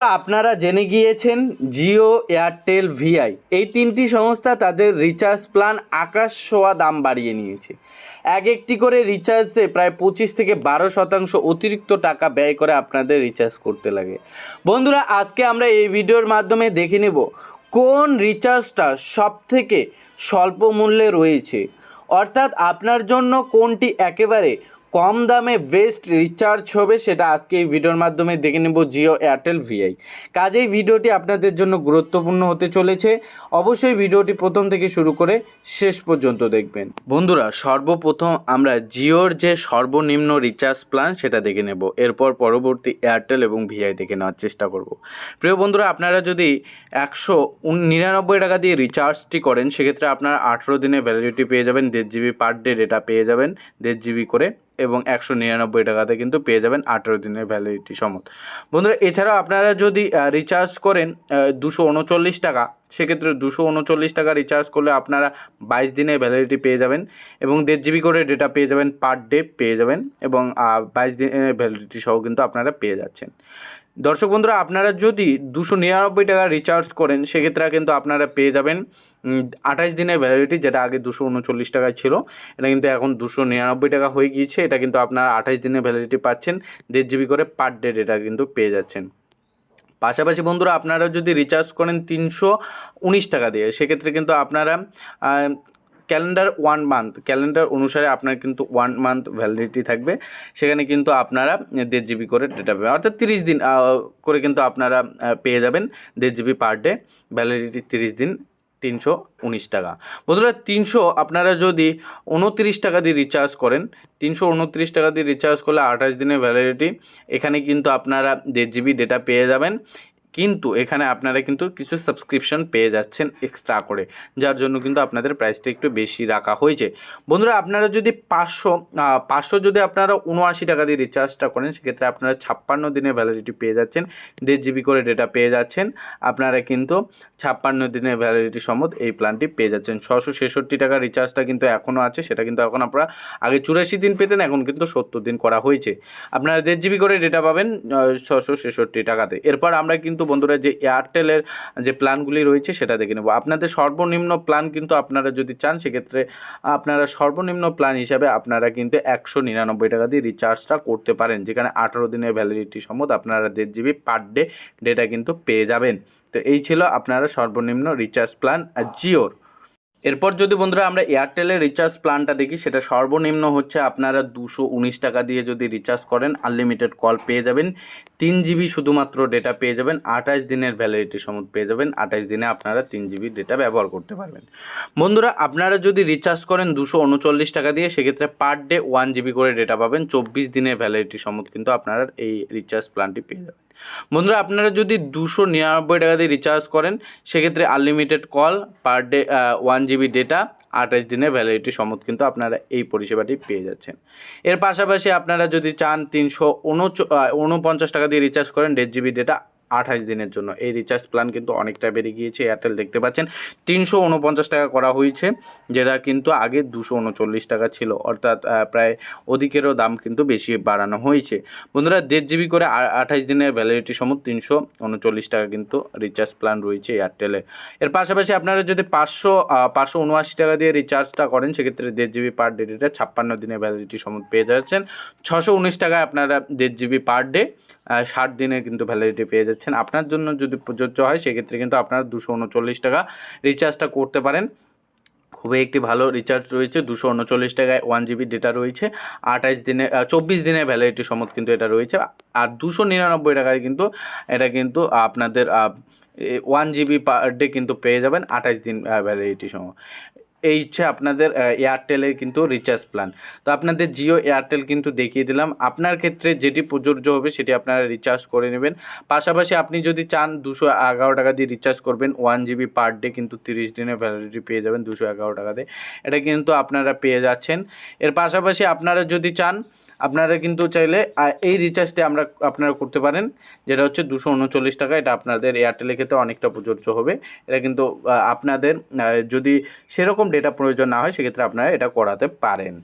আপনারা জেনে গিয়েছেন জিও এয়ারটেল ভিআই। এই তিনটি সংস্থা তাদের রিচার্জ প্ল্যান আকাশ ছোঁয়া দাম বাড়িয়ে নিয়েছে। এক একটি করে রিচার্জে প্রায় পঁচিশ থেকে বারো শতাংশ অতিরিক্ত টাকা ব্যয় করে আপনাদের রিচার্জ করতে লাগে। বন্ধুরা, আজকে আমরা এই ভিডিওর মাধ্যমে দেখে নেব কোন রিচার্জটা সব থেকে স্বল্প মূল্যে রয়েছে। অর্থাৎ আপনার জন্য কোনটি একেবারে কম দামে বেস্ট রিচার্জ হবে সেটা আজকে এই ভিডিওর মাধ্যমে দেখে নেব জিও এয়ারটেল ভিআই। কাজেই ভিডিওটি আপনাদের জন্য গুরুত্বপূর্ণ হতে চলেছে। অবশ্যই ভিডিওটি প্রথম থেকে শুরু করে শেষ পর্যন্ত দেখবেন। বন্ধুরা, সর্বপ্রথম আমরা জিওর যে সর্বনিম্ন রিচার্জ প্ল্যান সেটা দেখে নেব। এরপর পরবর্তী এয়ারটেল এবং ভিআই দেখে নেওয়ার চেষ্টা করব। প্রিয় বন্ধুরা, আপনারা যদি একশো নিরানব্বই টাকা দিয়ে রিচার্জটি করেন, সেক্ষেত্রে আপনারা আঠেরো দিনের ভ্যালিডিটি পেয়ে যাবেন, দেড় জিবি পার ডে ডেটা পেয়ে যাবেন, দেড় জিবি করে এবং একশো নিরানব্বই টাকাতে কিন্তু পেয়ে যাবেন আঠেরো দিনের ভ্যালিডিটি সমত। বন্ধুরা, এছাড়াও আপনারা যদি রিচার্জ করেন দুশো উনচল্লিশ টাকা, সেক্ষেত্রে দুশো উনচল্লিশ টাকা রিচার্জ করলে আপনারা বাইশ দিনের ভ্যালিডিটি পেয়ে যাবেন এবং দেড় জিবি করে ডেটা পেয়ে যাবেন পার ডে পেয়ে যাবেন এবং বাইশ দিনের ভ্যালিডিটি সহ কিন্তু আপনারা পেয়ে যাচ্ছেন। দর্শক বন্ধুরা, আপনারা যদি দুশো নিরানব্বই টাকা রিচার্জ করেন, সেক্ষেত্রে কিন্তু আপনারা পেয়ে যাবেন আঠাশ দিনের ভ্যালিডিটি যেটা আগে দুশো উনচল্লিশ টাকায় ছিল, এটা কিন্তু এখন দুশো নিরানব্বই টাকা হয়ে গিয়েছে, এটা কিন্তু আপনারা আঠাশ দিনের ভ্যালিডিটি পাচ্ছেন, দেড় জিবি করে পার ডে ডেটা কিন্তু পেয়ে যাচ্ছেন। পাশাপাশি বন্ধুরা, আপনারা যদি রিচার্জ করেন তিনশো উনিশ টাকা দিয়ে, সেক্ষেত্রে কিন্তু আপনারা ক্যালেন্ডার ওয়ান মান্থ ক্যালেন্ডার অনুসারে আপনার কিন্তু ওয়ান মান্থ ভ্যালিডিটি থাকবে। সেখানে কিন্তু আপনারা দেড় জিবি করে ডেটা পাবেন। অর্থাৎ তিরিশ দিন করে কিন্তু আপনারা পেয়ে যাবেন দেড় জিবি পার ডে ভ্যালিডিটি তিরিশ দিন, তিনশো উনিশ টাকা। বন্ধুরা, তিনশো আপনারা যদি উনত্রিশ টাকা দিয়ে রিচার্জ করেন, তিনশো উনত্রিশ টাকা দিয়ে রিচার্জ করলে আঠাশ দিনের ভ্যালিডিটি এখানে কিন্তু আপনারা দেড় জিবি ডেটা পেয়ে যাবেন। কিন্তু এখানে আপনারা কিন্তু কিছু সাবস্ক্রিপশন পেয়ে যাচ্ছেন এক্সট্রা করে, যার জন্য কিন্তু আপনাদের প্রাইসটা একটু বেশি রাখা হয়েছে। বন্ধুরা, আপনারা যদি পাঁচশো পাঁচশো যদি আপনারা উনআশি টাকা দিয়ে রিচার্জটা করেন, সেক্ষেত্রে আপনারা ছাপ্পান্ন দিনের ভ্যালিডিটি পেয়ে যাচ্ছেন, দেড় জিবি করে ডেটা পেয়ে যাচ্ছেন, আপনারা কিন্তু ছাপ্পান্ন দিনের ভ্যালিডিটি সম্মত এই প্ল্যানটি পেয়ে যাচ্ছেন। ছশো ছেষট্টি টাকা রিচার্জটা কিন্তু এখনও আছে, সেটা কিন্তু এখন আপনারা আগে চুরাশি দিন পেতেন, এখন কিন্তু সত্তর দিন করা হয়েছে। আপনারা দেড় জিবি করে ডেটা পাবেন ছশো ছেষট্টি টাকাতে। এরপর আমরা কিন্তু বন্ধুরা, যে এয়ারটেলের যে প্ল্যানগুলি রয়েছে সেটা দেখে নেব। আপনাদের সর্বনিম্ন প্ল্যান কিন্তু আপনারা যদি চান, সেক্ষেত্রে আপনারা সর্বনিম্ন প্ল্যান হিসাবে আপনারা কিন্তু একশো নিরানব্বই টাকা দিয়ে রিচার্জটা করতে পারেন, যেখানে আঠারো দিনের ভ্যালিডিটি সম্মত আপনারা দেড় জিবি পার ডে ডেটা কিন্তু পেয়ে যাবেন। তো এই ছিল আপনারা সর্বনিম্ন রিচার্জ প্ল্যান জিওর। এরপর যদি বন্ধুরা আমরা এয়ারটেলের রিচার্জ প্ল্যানটা দেখি, সেটা সর্বনিম্ন হচ্ছে আপনারা দুশো টাকা দিয়ে যদি রিচার্জ করেন, আনলিমিটেড কল পেয়ে যাবেন। তিন জিবি শুধুমাত্র ডেটা পেয়ে যাবেন, আঠাশ দিনের ভ্যালিডিটি সমত পেয়ে যাবেন, আঠাশ দিনে আপনারা তিন জিবি ডেটা ব্যবহার করতে পারবেন। বন্ধুরা, আপনারা যদি রিচার্জ করেন দুশো উনচল্লিশ টাকা দিয়ে, সেক্ষেত্রে পার ডে ওয়ান জিবি করে ডেটা পাবেন, চব্বিশ দিনের ভ্যালিডিটি সমত কিন্তু আপনারা এই রিচার্জ প্ল্যানটি পেয়ে যাবেন। বন্ধুরা, আপনারা যদি দুশো নিরানব্বই টাকা দিয়ে রিচার্জ করেন, সেক্ষেত্রে unlimited call per day one GB data আঠাশ দিনের ভ্যালিডিটি সমত কিন্তু আপনারা এই পরিষেবাটি পেয়ে যাচ্ছেন। এর পাশাপাশি আপনারা যদি চান তিনশো উনপঞ্চাশ টাকা দিয়ে রিচার্জ করেন দেড় জিবি ডেটা আঠাশ দিনের জন্য। এই রিচার্জ প্ল্যান কিন্তু অনেকটা বেড়ে গিয়েছে। এয়ারটেল দেখতে পাচ্ছেন, তিনশো উনপঞ্চাশ টাকা করা হয়েছে, যেটা কিন্তু আগে দুশো উনচল্লিশ টাকা ছিল। অর্থাৎ প্রায় অধিকেরও দাম কিন্তু বেশি বাড়ানো হয়েছে। বন্ধুরা, দেড় জিবি করে আঠাশ দিনের ভ্যালিডিটি সমুদ তিনশো উনচল্লিশ টাকা কিন্তু রিচার্জ প্ল্যান রয়েছে এয়ারটেলে এর। পাশাপাশি আপনারা যদি পাঁচশো পাঁচশো উনআশি টাকা দিয়ে রিচার্জটা করেন, সেক্ষেত্রে দেড় জিবি পার ডে ডেটা ছাপ্পান্ন দিনের ভ্যালিডিটি সমুদ পেয়ে যাচ্ছেন। ছশো উনিশ টাকায় আপনারা দেড় জিবি পার ডে ষাট দিনের কিন্তু ভ্যালিডিটি পেয়ে যাচ্ছেন। আপনার জন্য যদি প্রযোজ্য হয়, সেক্ষেত্রে কিন্তু আপনারা দুশো উনচল্লিশ টাকা রিচার্জটা করতে পারেন। খুবই একটি ভালো রিচার্জ রয়েছে, দুশো উনচল্লিশ টাকায় ওয়ান জিবি ডেটা রয়েছে। আঠাশ দিনে চব্বিশ দিনের ভ্যালিডিটি সমত কিন্তু এটা রয়েছে। আর দুশো নিরানব্বই টাকায় কিন্তু, এটা কিন্তু আপনাদের ওয়ান জিবি পার ডে কিন্তু পেয়ে যাবেন আঠাশ দিন ভ্যালিডিটি সময়। এই হচ্ছে আপনাদের এয়ারটেলের কিন্তু রিচার্জ প্ল্যান তো আপনাদের জিও এয়ারটেল কিন্তু দেখিয়ে দিলাম। আপনার ক্ষেত্রে যেটি প্রযোজ্য হবে সেটি আপনারা রিচার্জ করে নেবেন। পাশাপাশি আপনি যদি চান দুশো এগারো টাকা দিয়ে রিচার্জ করবেন ওয়ান জিবি পার ডে কিন্তু তিরিশ দিনের ভ্যালিডিটি পেয়ে যাবেন দুশো এগারো টাকা দিয়ে এটা কিন্তু আপনারা পেয়ে যাচ্ছেন। এর পাশাপাশি আপনারা যদি চান আপনারা কিন্তু চাইলে এই রিচার্জটি আমরা, আপনারা করতে পারেন। যেটা হচ্ছে দুশো উনচল্লিশ টাকা, এটা আপনাদের এয়ারটেলের ক্ষেত্রে অনেকটা প্রযোজ্য হবে। এটা কিন্তু আপনাদের যদি সেরকম ডেটা প্রয়োজন না হয়, সেক্ষেত্রে আপনারা এটা করাতে পারেন।